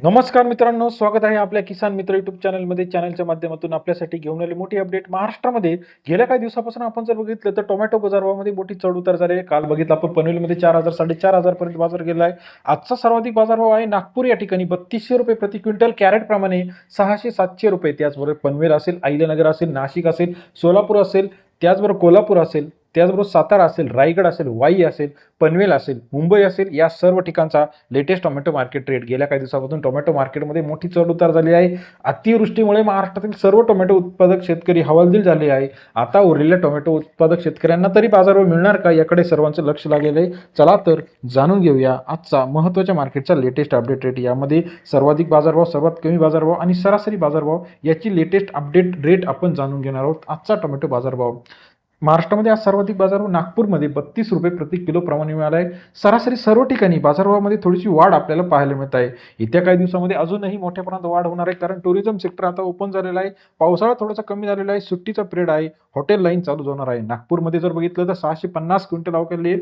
नमस्कार मित्रांनो स्वागत आहे आपल्या किसान मित्र युट्यूब चॅनलमध्ये चॅनलच्या माध्यमातून आपल्यासाठी घेऊन आले मोठी अपडेट महाराष्ट्रामध्ये. गेल्या काही दिवसापासून आपण जर बघितलं तर टोमॅटो बाजारभावामध्ये मोठी चढ उतार झाली काल बघितलं आपण पनवेलमध्ये चार हजार साडेचार हजारपर्यंत बाजार गेला आहे. आजचा सर्वाधिक बाजारभाव आहे नागपूर या ठिकाणी. बत्तीसशे रुपये प्रति क्विंटल कॅरेटप्रमाणे सहाशे सातशे रुपये. त्याचबरोबर पनवेल असेल अहिल्यानगर असेल नाशिक असेल सोलापूर असेल त्याचबरोबर कोल्हापूर असेल. त्याचबरोबर सातारा असेल रायगड असेल वाई असेल पनवेल असेल मुंबई असेल या सर्व ठिकाणचा लेटेस्ट टोमॅटो मार्केट रेट गेल्या काही दिवसापासून टोमॅटो मार्केटमध्ये मोठी चढउतार झाली आहे. अतिवृष्टीमुळे महाराष्ट्रातील सर्व टोमॅटो उत्पादक शेतकरी हवालदिल झाले आहे. आता उरलेल्या टोमॅटो उत्पादक शेतकऱ्यांना तरी बाजारभाव मिळणार का? याकडे सर्वांचं लक्ष लागलेलं आहे. चला तर जाणून घेऊया आजचा महत्त्वाच्या मार्केटचा लेटेस्ट अपडेट रेट यामध्ये सर्वाधिक बाजारभाव सर्वात कमी बाजारभाव आणि सरासरी बाजारभाव याची लेटेस्ट अपडेट रेट आपण जाणून घेणार आहोत. आजचा टोमॅटो बाजारभाव. महाराष्ट्रामध्ये आज सर्वाधिक बाजार नागपूरमध्ये बत्तीस रुपये प्रति किलो प्रमाणे मिळाला आहे. सरासरी सर्व ठिकाणी बाजारभावामध्ये थोडीशी वाढ आपल्याला पाहायला मिळत आहे. येत्या काही दिवसामध्ये अजूनही मोठ्या प्रमाणात वाढ होणार आहे कारण टुरिझम सेक्टर आता ओपन झालेला आहे. पावसाळा थोडासा कमी झालेला आहे सुट्टीचा पिरियड आहे. हॉटेल लाईन चालू होणार आहे. नागपूरमध्ये जर बघितलं तर सहाशे पन्नास क्विंटल अवकाळले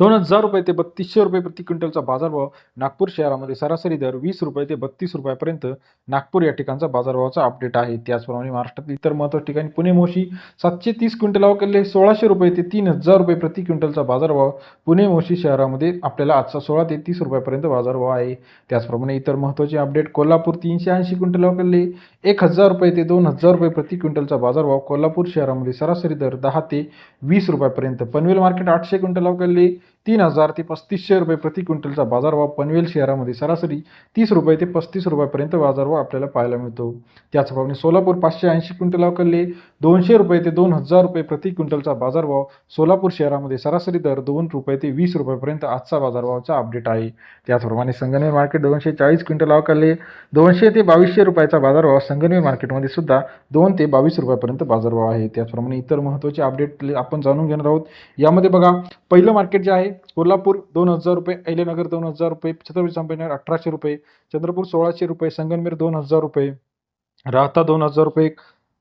दोन हजार रुपये ते बत्तीसशे रुपये प्रति क्विंटलचा बाजारभाव नागपूर शहरामध्ये सरासरी दर वीस रुपये ते बत्तीस रुपयापर्यंत नागपूर या ठिकाणचा बाजारभावाचा अपडेट आहे. त्याचप्रमाणे महाराष्ट्रातील इतर महत्त्वाच्या ठिकाणी पुणे मोशी सातशे तीस क्विंटल केले सोळाशे रुपये ते तीन हजार रुपये प्रति क्विंटलचा बाजारभाव पुणे मोशी शहरामध्ये आपल्याला आजचा सोळा ते तीस रुपयापर्यंत बाजारभाव आहे. त्याचप्रमाणे इतर महत्त्वाचे अपडेट कोल्हापूर तीनशे ऐंशी क्विंटल केले एक हजार रुपये ते दोन हजार रुपये प्रति क्विंटलचा बाजारभाव कोल्हापूर शहरामध्ये सरासरी दर दहा ते वीस रुपयापर्यंत. पनवेल मार्केट आठशे क्विंटल trouver तीन हजार ते पस्तीसशे रुपये प्रति क्विंटलचा बाजारभाव पनवेल शहरामध्ये सरासरी तीस रुपये ते पस्तीस रुपयापर्यंत बाजारभाव आपल्याला पाहायला मिळतो. त्याचप्रमाणे सोलापूर पाचशे ऐंशी क्विंटल अवकलले दोनशे रुपये ते दोन हजार रुपये प्रति क्विंटलचा बाजारभाव सोलापूर शहरामध्ये सरासरी दर दोन रुपये ते वीस रुपयापर्यंत आजचा बाजारभावाचा अपडेट आहे. त्याचप्रमाणे संगमेर मार्केट दोनशे चाळीस क्विंटल अवकलले दोनशे ते बावीसशे रुपयाचा बाजारभाव संगमेर मार्केटमध्ये सुद्धा दोन ते बावीस रुपयापर्यंत बाजारभाव आहे. त्याचप्रमाणे इतर महत्त्वाचे अपडेट आपण जाणून घेणार आहोत. यामध्ये बघा पहिलं मार्केट जे आहे कोल्हापूर दोन हजार रुपये अहिल्यानगर दोन हजार रुपये छत्रपती संभाजीनगर अठराशे रुपये चंद्रपूर सोळाशे रुपये संगनमेर दोन हजार रुपये राहता दोन हजार रुपये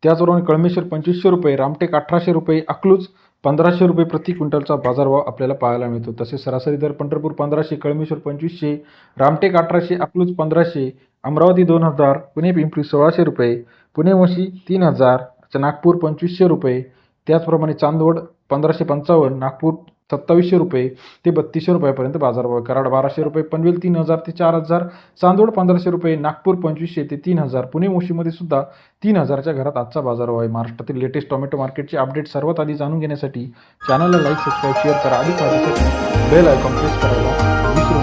त्याचबरोबर कळमेश्वर पंचवीसशे रुपये रामटेक अठराशे रुपये अकलूज पंधराशे रुपये प्रति क्विंटलचा बाजारभाव आपल्याला पाहायला मिळतो. तसेच सरासरी दर पंढरपूर पंधराशे कळमेश्वर पंचवीसशे रामटेक अठराशे अकलूज पंधराशे अमरावती दोन हजार पुणे पिंपरी सोळाशे रुपये पुणे मोशी तीन हजार नागपूर पंचवीसशे रुपये त्याचप्रमाणे चांदवड पंधराशे पंचावन्न नागपूर सत्तावीसशे रुपये ते बत्तीसशे रुपयापर्यंत बाजारभाव कराड बाराशे रुपये पनवेल तीन हजार ते चार हजार चांदोड पंधराशे रुपये नागपूर पंचवीसशे ते तीन हजार पुणे मोशीमध्ये सुद्धा तीन हजारच्या घरात आजचा बाजारभाव आहे. महाराष्ट्रातील लेटेस्ट टोमॅटो मार्केटचे अपडेट सर्वात आधी जाणून घेण्यासाठी चॅनलला लाईक सबस्क्राईब शेअर करा अधिक माहितीसाठी बेल आयकॉन प्रेस करायला विसरू